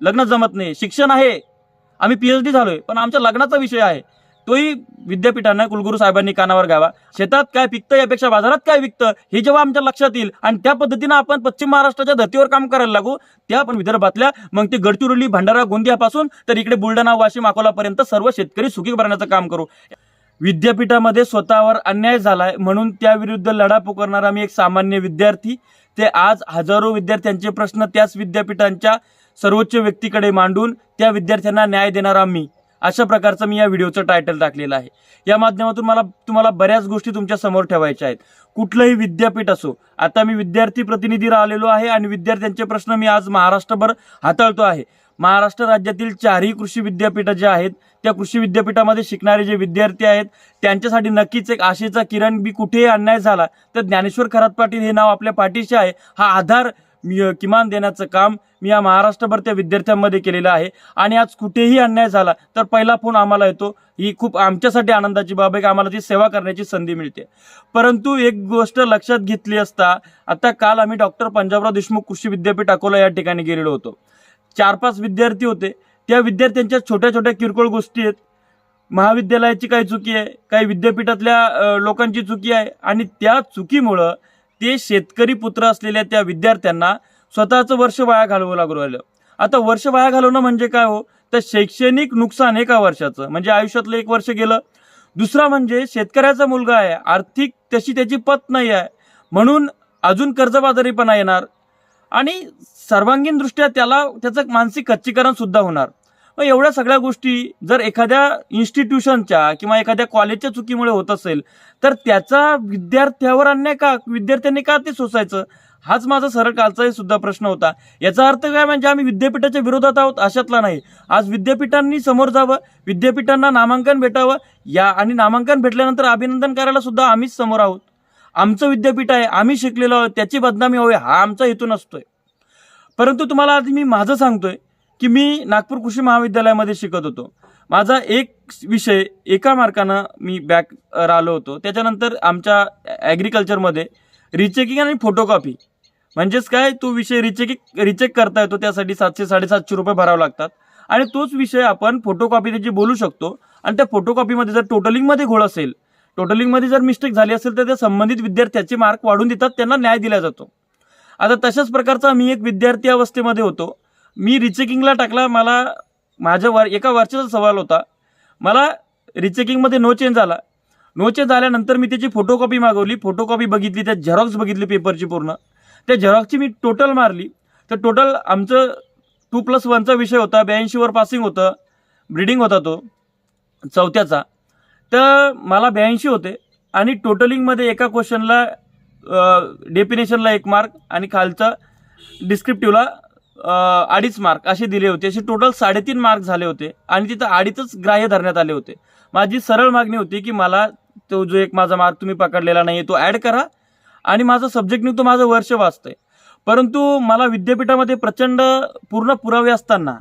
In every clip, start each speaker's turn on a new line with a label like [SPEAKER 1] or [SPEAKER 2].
[SPEAKER 1] लग्न जमत नाही. शिक्षण आहे. आम्ही पीएच डी झालोय. पण आमच्या लग्नाचा विषय आहे. तोही विद्यापीठांना कुलगुरू साहेबांनी कानावर घ्यावा. शेतात काय पिकतं यापेक्षा बाजारात काय विकतं हे जेव्हा आमच्या लक्षात येईल आणि त्या पद्धतीनं आपण पश्चिम महाराष्ट्राच्या धर्तीवर काम करायला लागू त्या आपण विदर्भातल्या मग ते गडचिरोली भंडारा गोंदियापासून तर इकडे बुलढाणा वाशिम अकोलापर्यंत सर्व शेतकरी सुखी करण्याचं काम करू. विद्यापीठामध्ये स्वतःवर अन्याय झालाय म्हणून त्याविरुद्ध लढा पुकारणारा मी एक सामान्य विद्यार्थी. ते आज हजारो विद्यार्थ्यांचे प्रश्न त्याच विद्यापीठांच्या सर्वोच्च व्यक्तीकडे मांडून त्या विद्यार्थ्यांना न्याय देणारा मी अशा प्रकारचं मी या व्हिडिओचं टायटल टाकलेलं आहे. या माध्यमातून मला तुम्हाला बऱ्याच गोष्टी तुमच्यासमोर ठेवायच्या आहेत. कुठलंही विद्यापीठ असो आता मी विद्यार्थी प्रतिनिधी राहिलेलो आहे आणि विद्यार्थ्यांचे प्रश्न मी आज महाराष्ट्रभर हाताळतो आहे. महाराष्ट्र राज्यातील चारही कृषी विद्यापीठं जे आहेत त्या कृषी विद्यापीठामध्ये शिकणारे जे विद्यार्थी आहेत त्यांच्यासाठी नक्कीच एक आशेचा किरण बी कुठेही अन्याय झाला तर ज्ञानेश्वर खरात पाटील हे नाव आपल्या पाठीशी आहे. हा आधार किमान देण्याचं काम मी या महाराष्ट्रभर त्या विद्यार्थ्यांमध्ये केलेलं आहे. आणि आज कुठेही अन्याय झाला तर पहिला फोन आम्हाला येतो. ही खूप आमच्यासाठी आनंदाची बाब आहे की आम्हाला ती सेवा करण्याची संधी मिळते. परंतु एक गोष्ट लक्षात घेतली असता आता काल आम्ही डॉक्टर पंजाबराव देशमुख कृषी विद्यापीठ अकोला या ठिकाणी गेलेलो होतो. चार पाच विद्यार्थी होते. त्या विद्यार्थ्यांच्या छोट्या छोट्या किरकोळ गोष्टी आहेत. महाविद्यालयाची काही चुकी आहे काही विद्यापीठातल्या लोकांची चुकी आहे. आणि त्या चुकीमुळं ते शेतकरी पुत्र असलेल्या त्या विद्यार्थ्यांना स्वतःचं वर्ष वाया घालवं लागू राहिलं. आता वर्ष वाया घालवणं म्हणजे काय हो? तर शैक्षणिक नुकसान एका वर्षाचं? म्हणजे आयुष्यातलं एक वर्ष गेलं. दुसरा म्हणजे शेतकऱ्याचा मुलगा आहे. आर्थिक तशी त्याची पत नाही आहे. म्हणून अजून कर्जबाजारीपणा येणार. आणि सर्वांगीण दृष्ट्या त्याला त्याचं मानसिक खच्चीकरण सुद्धा होणार. मग एवढ्या सगळ्या गोष्टी जर एखाद्या इन्स्टिट्यूशनच्या किंवा एखाद्या कॉलेजच्या चुकीमुळे होत असेल तर त्याचा विद्यार्थ्यावर अन्याय का? विद्यार्थ्यांनी का ते सोसायचं? हाच माझा सरळ कालचाही सुद्धा प्रश्न होता. याचा अर्थ काय? म्हणजे आम्ही विद्यापीठाच्या विरोधात आहोत अशातला नाही. आज विद्यापीठांनी समोर जावं विद्यापीठांना नामांकन भेटावं या आणि नामांकन भेटल्यानंतर अभिनंदन करायला सुद्धा आम्हीच समोर आहोत. आमचं विद्यापीठ आहे आम्ही शिकलेलो आहोत त्याची बदनामी व्हावी हा आमचा हेतू नसतोय. परंतु तुम्हाला आधी मी माझं सांगतोय की मी नागपूर कृषी महाविद्यालयामध्ये शिकत होतो. माझा एक विषय एका मार्कानं मी बॅक राहिलो होतो. त्याच्यानंतर आमच्या ॲग्रिकल्चरमध्ये रिचेकिंग आणि फोटोकॉपी म्हणजेच काय? तो विषय रिचेकिंग रिचेक करता येतो. त्यासाठी सातशे साडेसातशे रुपये भरावे लागतात. आणि तोच विषय आपण फोटोकॉपी त्याची बोलू शकतो आणि त्या फोटोकॉपीमध्ये जर टोटलिंगमध्ये घोळ असेल टोटलिंगमध्ये जर मिस्टेक झाली असेल तर त्या संबंधित विद्यार्थ्याचे मार्क वाढून देतात. त्यांना न्याय दिला जातो. आता तशाच प्रकारचा मी एक विद्यार्थी अवस्थेमध्ये होतो. मी रिचेकिंगला टाकला मला माझ्या वर एका वर्षाचा सवाल होता. मला रिचेकिंगमध्ये नो चेंज झाला नो चेंज झाल्यानंतर मी त्याची फोटोकॉपी मागवली. फोटोकॉपी बघितली त्या झेरॉक्स बघितली पेपरची पूर्ण. त्या झेरॉक्सची मी टोटल मारली. तर टोटल आमचं टू प्लस वनचा विषय होता. ब्याऐंशीवर पासिंग होतं. ब्रिडिंग होता तो. चौथ्याचा. तर मला ब्याऐंशी होते. आणि टोटलिंगमध्ये एका क्वेश्चनला डेफिनेशनला एक मार्क आणि खालचा डिस्क्रिप्टिव्हला अडीच मार्क असे दिले होते. असे टोटल साडेतीन मार्क झाले होते. आणि तिथं अडीचच ग्राह्य धरण्यात आले होते. माझी सरळ मागणी होती की मला तो जो एक माझा मार्क तुम्ही पकडलेला नाही तो ॲड करा. आणि माझा सब्जेक्ट निघतो माझं वर्ष वाचतंय. परंतु मला विद्यापीठामध्ये प्रचंड पूर्ण पुरावे असताना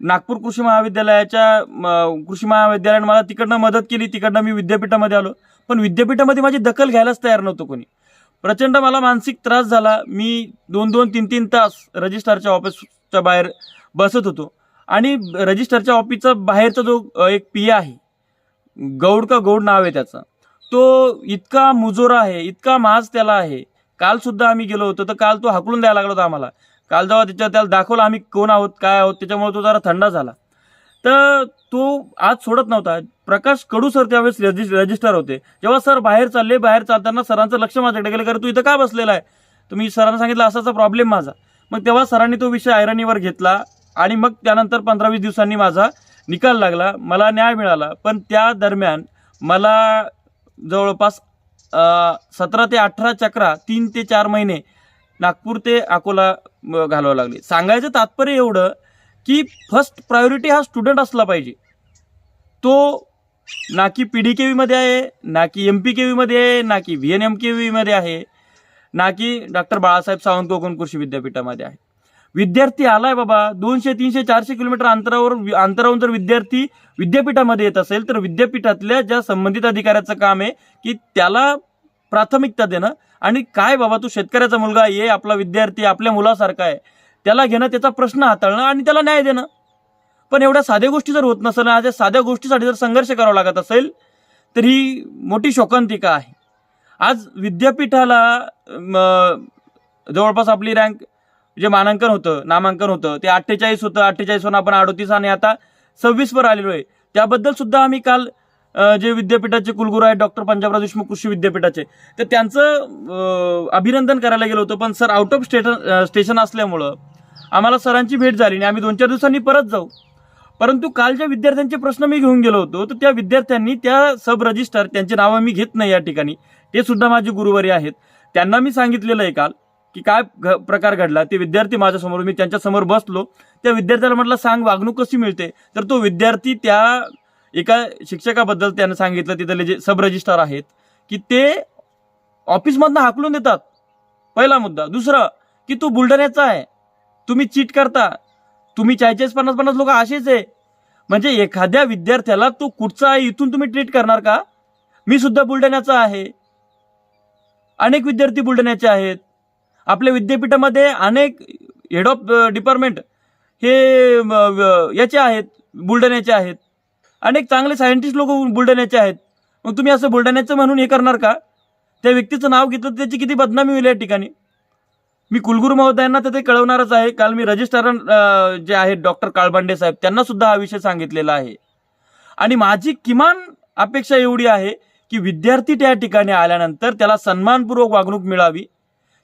[SPEAKER 1] नागपूर कृषी महाविद्यालयाच्या म, कृषी महाविद्यालयाने मला तिकडनं मदत केली. तिकडनं मी विद्यापीठामध्ये आलो. पण विद्यापीठामध्ये माझी दखल घ्यायलाच तयार नव्हतं कोणी. प्रचंड मला मानसिक त्रास झाला. मी दोन दोन तीन तीन तास रजिस्ट्रारच्या ऑफिसच्या बाहेर बसत होतो. आणि रजिस्ट्रारच्या ऑफिसचा बाहेरचा जो एक पी आहे गौड का गौड नाव आहे त्याचं तो इतका मुजोरा आहे इतका माज त्याला आहे. कालसुद्धा आम्ही गेलो होतो तर काल तो हाकलून द्यायला लागला होता आम्हाला. काल जेव्हा त्याच्या त्याला दाखवलं आम्ही कोण आहोत काय आहोत त्याच्यामुळे तो जरा थंडा झाला. तर तो आज सोडत नव्हता. प्रकाश कडू सर त्यावेळेस रजिस रजिस्टर होते. जेव्हा सर बाहेर चालले बाहेर चालताना सरांचं लक्ष माझ्याकडे गेलं कारण तू इथं का बसलेला आहे? तुम्ही सरांना सांगितलं असाचा प्रॉब्लेम माझा. मग तेव्हा सरांनी तो विषय आयरनीवर घेतला आणि मग त्यानंतर पंधरा वीस दिवसांनी माझा निकाल लागला. मला न्याय मिळाला. पण त्या दरम्यान मला जवळपास सतरा ते अठरा चक्रा तीन ते चार महिने नागपूर ते अकोला घालावं लागले. सांगायचं तात्पर्य एवढं की फर्स्ट प्रायोरिटी हा स्टुडंट असला पाहिजे. तो ना की पी डी के व्हीमध्ये आहे ना की एम पी के व्हीमध्ये आहे ना की व्ही एन एम के व्हीमध्ये आहे ना की डॉक्टर बाळासाहेब सावंत कोकण कृषी विद्यापीठामध्ये आहे. विद्यार्थी आलाय बाबा दोनशे तीनशे चारशे किलोमीटर अंतरावर अंतरावरून जर विद्यार्थी विद्यापीठामध्ये येत असेल तर विद्यापीठातल्या ज्या संबंधित अधिकाऱ्याचं काम आहे की त्याला प्राथमिकता देणं. आणि काय बाबा तू शेतकऱ्याचा मुलगा ये आपला विद्यार्थी आपल्या मुलासारखा आहे त्याला घेणं त्याचा प्रश्न हाताळणं आणि त्याला न्याय देणं. पण एवढ्या साध्या गोष्टी जर होत नसेल आज या साध्या गोष्टीसाठी जर संघर्ष करावा लागत असेल तर ही मोठी शोकांतिका आहे. आज विद्यापीठाला जवळपास आपली रँक जे मानांकन होतं नामांकन होतं ते अठ्ठेचाळीस होतं अठ्ठेचाळीसवरून आपण अडोतीस आणि आता सव्वीसवर आलेलो आहे. त्याबद्दल सुद्धा आम्ही काल जे विद्यापीठाचे कुलगुरू आहेत डॉक्टर पंजाबराव देशमुख कृषी विद्यापीठाचे तर त्यांचं अभिनंदन करायला गेलो होतो. पण sir out of station station असल्यामुळं आम्हाला सरांची भेट झाली आणि आम्ही दोन चार दिवसांनी परत जाऊ. परंतु काल ज्या विद्यार्थ्यांचे प्रश्न मी घेऊन गेलो होतो तर त्या विद्यार्थ्यांनी त्या सब रजिस्टर त्यांची नावं मी घेत नाही या ठिकाणी. ते सुद्धा माझे गुरुवारी आहेत. त्यांना मी सांगितलेलं आहे काल की काय घ- प्रकार घडला ते विद्यार्थी माझ्यासमोर मी त्यांच्यासमोर बसलो. त्या विद्यार्थ्याला म्हटलं सांग वागणूक कशी मिळते? तर तो विद्यार्थी त्या एका शिक्षकाबद्दल त्यानं सांगितलं तिथले जे सब रजिस्टर आहेत की ते ऑफिसमधनं हाकलून देतात. पहिला मुद्दा. दुसरं की तू बुलढाण्याचा आहे. तुम्ही चीट करता. तुम्ही चाळीस पन्नास पन्नास लोक असेच आहे. म्हणजे एखाद्या विद्यार्थ्याला तो कुठचा आहे इथून तुम्ही ट्रीट करणार का? मी सुद्धा बुलढाण्याचा आहे. अनेक विद्यार्थी बुलढाण्याचे आहेत. आपल्या विद्यापीठामध्ये अनेक हेड ऑफ डिपार्टमेंट हे याचे आहेत बुलढाण्याचे आहेत. अनेक चांगले सायंटिस्ट लोक बुलढाण्याचे आहेत. मग तुम्ही असं बुलढाण्याचं म्हणून हे करणार का? त्या व्यक्तीचं नाव घेतलं त्याची किती बदनामी होईल या ठिकाणी? मी कुलगुरू महोदयांना तर ते कळवणारच आहे. काल मी रजिस्ट्रार जे आहेत डॉक्टर काळबांडे साहेब त्यांना सुद्धा हा विषय सांगितलेला आहे. आणि माझी किमान अपेक्षा एवढी आहे की विद्यार्थी त्या ठिकाणी आल्यानंतर त्याला सन्मानपूर्वक वागणूक मिळावी.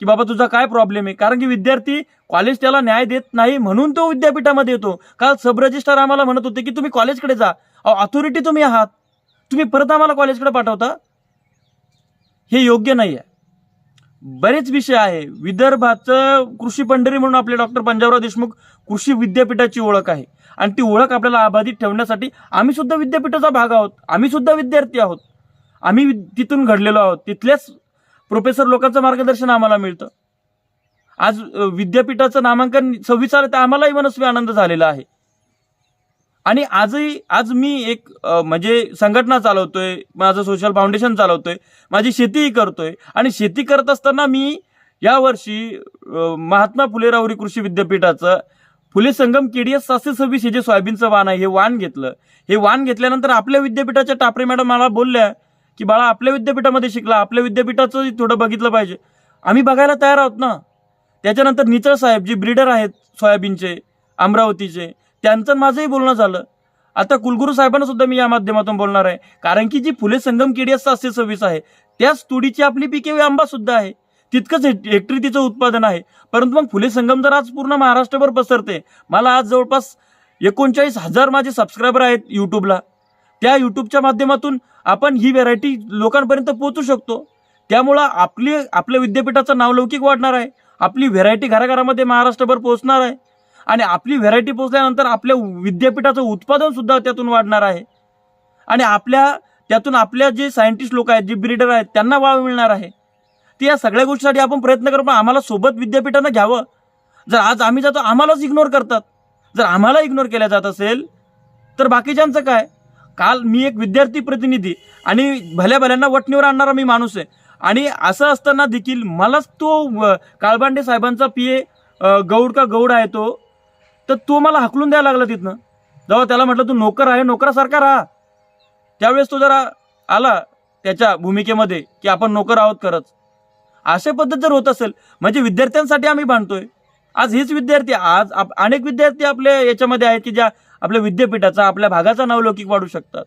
[SPEAKER 1] की बाबा तुझा काय प्रॉब्लेम आहे? कारण की विद्यार्थी कॉलेज त्याला न्याय देत नाही म्हणून तो विद्यापीठामध्ये येतो. काल सब रजिस्ट्रार आम्हाला म्हणत होते की तुम्ही कॉलेजकडे जा. अहो अथॉरिटी तुम्ही आहात. तुम्ही परत आम्हाला कॉलेजकडे पाठवता? हे योग्य नाही आहे बरेच विषय आहे. विदर्भाचं कृषी पंढरी म्हणून आपले डॉक्टर पंजाबराव देशमुख कृषी विद्यापीठाची ओळख आहे. आणि ती ओळख आपल्याला अबाधित ठेवण्यासाठी आम्ही सुद्धा विद्यापीठाचा भाग आहोत. आम्ही सुद्धा विद्यार्थी आहोत. आम्ही वि- तिथून घडलेलो आहोत. तिथल्याच प्रोफेसर लोकांचं मार्गदर्शन आम्हाला मिळतं. आज विद्यापीठाचं नामांकन सव्वीस आलं तर आम्हालाही मनस्वी आनंद झालेला आहे. आणि आजही आज मी एक म्हणजे संघटना चालवतोय माझं सोशल फाउंडेशन चालवतोय माझी शेतीही करतोय आणि शेती करत असताना मी यावर्षी महात्मा फुले राहुरी कृषी विद्यापीठाचं फुले संगम केडीएस सातशे सव्वीस हे जे सोयाबीनचं वाण आहे हे वाण घेतलं. हे वाण घेतल्यानंतर आपल्या विद्यापीठाच्या टापरे मॅडम मला बोलल्या की बाळा आपल्या विद्यापीठामध्ये शिकला आपल्या विद्यापीठाचं थोडं बघितलं पाहिजे. आम्ही बघायला तयार आहोत ना? त्याच्यानंतर निचळ साहेब जे ब्रीडर आहेत सोयाबीनचे अमरावतीचे त्यांचं माझंही बोलणं झालं. आता कुलगुरू साहेबांना सुद्धा मी या माध्यमातून बोलणार आहे. कारण की जी फुले संगम केडी सातशे सव्वीस आहे त्याच तुडीची आपली पिके आंबा सुद्धा आहे. तितकंच हेक्टरी तिचं उत्पादन आहे. परंतु मग फुले संगम जर आज पूर्ण महाराष्ट्रभर पसरते मला आज जवळपास एकोणचाळीस हजार माझे सबस्क्रायबर आहेत यूट्यूबला त्या यूट्यूबच्या माध्यमातून आपण ही व्हेरायटी लोकांपर्यंत पोहोचू शकतो. त्यामुळं आपली आपल्या विद्यापीठाचं नावलौकिक वाढणार आहे. आपली व्हेरायटी घराघरामध्ये महाराष्ट्रभर पोहोचणार आहे. आणि आपली व्हेरायटी पोचल्यानंतर आपल्या विद्यापीठाचं उत्पादन सुद्धा त्यातून वाढणार आहे. आणि आपल्या त्यातून आपल्या जे सायंटिस्ट लोक आहेत जे ब्रीडर आहेत त्यांना वाव मिळणार आहे. ते या सगळ्या गोष्टीसाठी आपण प्रयत्न करू पण आम्हाला सोबत विद्यापीठानं घ्यावं. जर आज आम्ही जातो आम्हालाच इग्नोर करतात. जर आम्हाला इग्नोर केल्या जात असेल तर बाकीच्यांचं काय? काल मी एक विद्यार्थी प्रतिनिधी आणि भल्या भल्यांना वटणीवर आणणारा मी माणूस आहे. आणि असं असताना देखील मलाच तो काळबांडे साहेबांचा पी ए गौड का गौड आहे तो तर तो मला हकलून द्यायला लागला तिथनं. जेव्हा त्याला म्हटलं तू नोकर आहे नोकरासारखा राहा. त्यावेळेस तो जरा आला त्याच्या भूमिकेमध्ये की आपण नोकर आहोत खरंच. अशा पद्धत जर होत असेल म्हणजे विद्यार्थ्यांसाठी आम्ही बांधतोय आज हेच विद्यार्थी आज आप- अनेक विद्यार्थी आपल्या याच्यामध्ये आहेत की ज्या आपल्या विद्यापीठाचा आपल्या भागाचा नावलौकिक वाढू शकतात.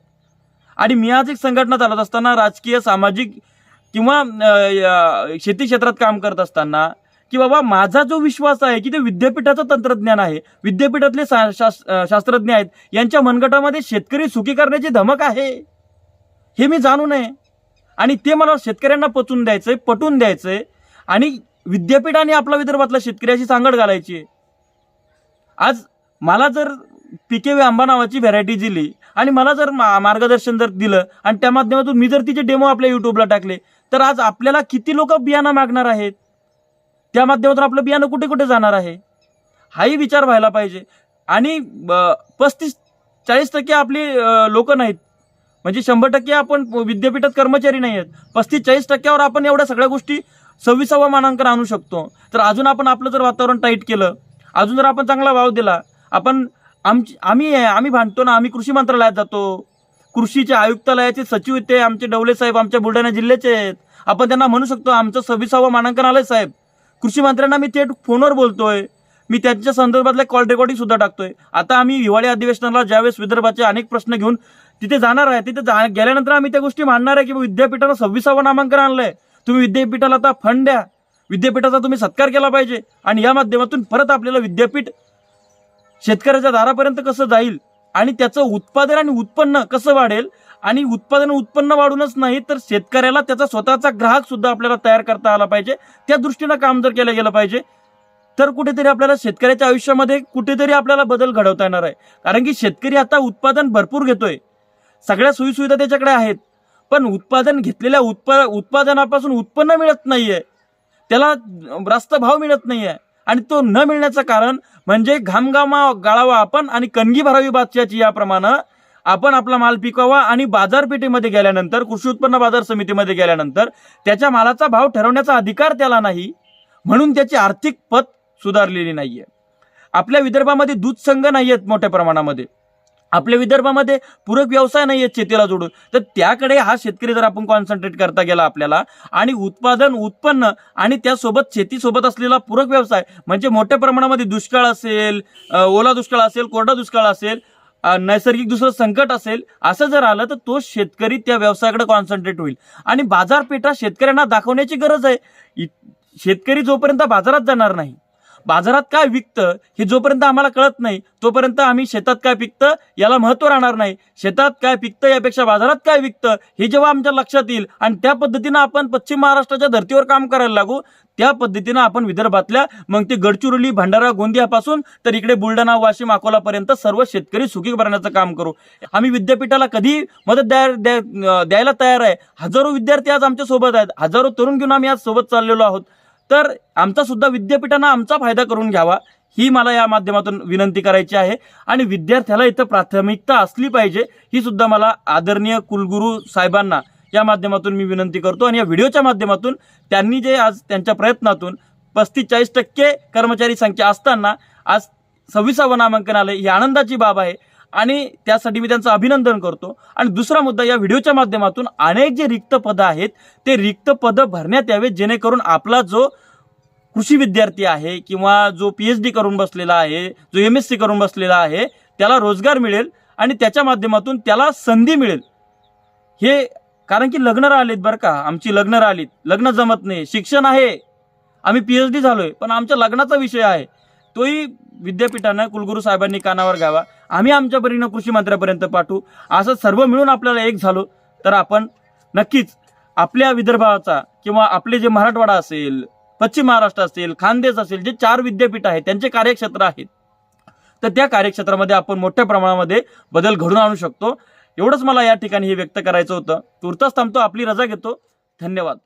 [SPEAKER 1] आणि मी आज एक संघटना चालत असताना राजकीय सामाजिक किंवा शेती क्षेत्रात काम करत असताना की बाबा माझा जो विश्वास आहे की ते विद्यापीठाचं तंत्रज्ञान आहे विद्यापीठातले शा शास- शास्त्रज्ञ आहेत यांच्या मनगटामध्ये शेतकरी सुखी करण्याची धमक आहे हे मी जाणू नये आणि ते मला शेतकऱ्यांना पचून द्यायचंय पटवून द्यायचंय आणि विद्यापीठाने आपला विदर्भातला शेतकऱ्याची सांगड घालायची. आज मला जर पिके आंबा नावाची व्हरायटी दिली आणि मला जर मा- मार्गदर्शन जर दिलं आणि त्या माध्यमातून मी जर तिचे डेमो आपल्या युट्यूबला टाकले तर आज आपल्याला किती लोक बियाणं मागणार आहेत? त्या माध्यमातून आपलं बियाणं कुठे कुठे जाणार आहे? हाही विचार व्हायला पाहिजे. आणि पस्तीस चाळीस टक्के आपली लोक नाहीत. म्हणजे शंभर टक्के आपण विद्यापीठात कर्मचारी नाही आहेत. पस्तीस चाळीस टक्क्यावर आपण एवढ्या सगळ्या गोष्टी सव्वीसावा मानांकन आणू शकतो. तर अजून आपण आपलं जर वातावरण टाईट केलं अजून जर आपण चांगला वाव दिला आपण आमची आम्ही आम्ही भांडतो ना आम्ही कृषी मंत्रालयात जातो. कृषीचे आयुक्तालयाचे सचिव ते आमचे डवले साहेब आमच्या बुलढाणा जिल्ह्याचे आहेत. आपण त्यांना म्हणू शकतो आमचं सव्वीसावं मानांकन आलं साहेब. कृषी मंत्र्यांना मी थेट फोनवर बोलतोय. मी त्यांच्या संदर्भातले कॉल रेकॉर्डिंग सुद्धा टाकतोय. आता आम्ही हिवाळी अधिवेशनाला ज्यावेळेस विदर्भाचे अनेक प्रश्न घेऊन तिथे जाणार आहे तिथे जा गेल्यानंतर आम्ही त्या गोष्टी मांडणार आहे की विद्यापीठानं सव्वीसावं नामांकन आणलंय. तुम्ही विद्यापीठाला आता फंड द्या. विद्यापीठाचा तुम्ही सत्कार केला पाहिजे आणि या माध्यमातून परत आपल्याला विद्यापीठ शेतकऱ्याच्या दारापर्यंत कसं जाईल आणि त्याचं उत्पादन आणि उत्पन्न कसं वाढेल आणि उत्पादन उत्पन्न वाढूनच नाही तर शेतकऱ्याला त्याचा स्वतःचा ग्राहक सुद्धा आपल्याला तयार करता आला पाहिजे. त्या दृष्टीनं काम जर केलं गेलं पाहिजे तर कुठेतरी आपल्याला शेतकऱ्याच्या आयुष्यामध्ये कुठेतरी आपल्याला बदल घडवता येणार आहे. कारण की शेतकरी आता उत्पादन भरपूर घेतोय. सगळ्या सोयीसुविधा त्याच्याकडे आहेत. पण उत्पादन घेतलेल्या उत्पा उत्पादनापासून उत्पन्न मिळत नाहीये. त्याला रास्त भाव मिळत नाहीये. आणि तो न मिळण्याचं कारण म्हणजे घामघामा गाळावा आपण आणि कणगी भरावी बादशाची याप्रमाणे आपण आपला माल पिकवा आणि बाजारपेठेमध्ये गेल्यानंतर कृषी उत्पन्न बाजार समितीमध्ये गेल्यानंतर त्याच्या मालाचा भाव ठरवण्याचा अधिकार त्याला नाही म्हणून त्याची आर्थिक पत सुधारलेली नाहीये. आपल्या विदर्भामध्ये दूध संघ नाही आहेत मोठ्या प्रमाणामध्ये. आपल्या विदर्भामध्ये पूरक व्यवसाय नाही आहेत शेतीला जोडून. तर त्याकडे हा शेतकरी जर आपण कॉन्सन्ट्रेट करता गेला आपल्याला आणि उत्पादन उत्पन्न आणि त्यासोबत शेतीसोबत असलेला पूरक व्यवसाय म्हणजे मोठ्या प्रमाणामध्ये दुष्काळ असेल ओला दुष्काळ असेल कोरडा दुष्काळ असेल नैसर्गिक दुसरं संकट असेल असं जर आलं तर तो शेतकरी त्या व्यवसायाकडे कॉन्सन्ट्रेट होईल. आणि बाजारपेठा शेतकऱ्यांना दाखवण्याची गरज आहे. शेतकरी जोपर्यंत बाजारात जाणार नाही बाजारात काय विकतं हे जोपर्यंत आम्हाला कळत नाही तोपर्यंत आम्ही शेतात काय पिकतं याला महत्त्व राहणार नाही. शेतात काय पिकतं यापेक्षा बाजारात काय विकतं हे जेव्हा आमच्या लक्षात येईल आणि त्या पद्धतीनं आपण पश्चिम महाराष्ट्राच्या धर्तीवर काम करायला लागू त्या पद्धतीनं आपण विदर्भातल्या मग ते गडचिरोली भंडारा गोंदियापासून तर इकडे बुलढाणा वाशिम अकोलापर्यंत सर्व शेतकरी सुखी करण्याचं काम करू. आम्ही विद्यापीठाला कधी मदत द्या द्यायला तयार आहे. हजारो विद्यार्थी आज आमच्यासोबत आहेत. हजारो तरुण घेऊन आम्ही आज सोबत चाललेलो आहोत. तर आमचा सुद्धा विद्यापीठानं आमचा फायदा करून घ्यावा ही मला या माध्यमातून विनंती करायची आहे. आणि विद्यार्थ्याला इथं प्राथमिकता असली पाहिजे ही सुद्धा मला आदरणीय कुलगुरू साहेबांना या माध्यमातून मी विनंती करतो. आणि या व्हिडिओच्या माध्यमातून त्यांनी जे आज त्यांच्या प्रयत्नातून पस्तीस चाळीस टक्के कर्मचारी संख्या असताना आज सव्वीसावं नामांकन आलं ही आनंदाची बाब आहे. आणि त्यासाठी मी त्यांचं अभिनंदन करतो. आणि दुसरा मुद्दा या व्हिडिओच्या माध्यमातून अनेक जे रिक्त पदं आहेत ते रिक्त पदं भरण्यात यावेत जेणेकरून आपला जो कृषी विद्यार्थी आहे किंवा जो पी एच डी करून बसलेला आहे जो एम एस सी करून बसलेला आहे त्याला रोजगार मिळेल आणि त्याच्या माध्यमातून त्याला संधी मिळेल. हे कारण की लग्न राहिलीत बरं का आमची लग्न राहिलीत. लग्न जमत नाही शिक्षण आहे. आम्ही पी एच डी झालोय पण आमच्या लग्नाचा विषय आहे. तोही विद्यापीठानं कुलगुरू साहेबांनी कानावर घ्यावा. आम्ही आमच्या परीनं कृषी मंत्र्यापर्यंत पाठवू. असं सर्व मिळून आपल्याला एक झालो तर आपण नक्कीच आपल्या विदर्भाचा किंवा आपले जे मराठवाडा असेल पश्चिम महाराष्ट्र असेल खानदेश असेल जे चार विद्यापीठ आहेत त्यांचे कार्यक्षेत्र आहेत. तर त्या कार्यक्षेत्रामध्ये आपण मोठ्या प्रमाणामध्ये बदल घडून आणू शकतो. एवढंच मला या ठिकाणी हे व्यक्त करायचं होतं. तुर्तास थांबतो आपली रजा घेतो. धन्यवाद.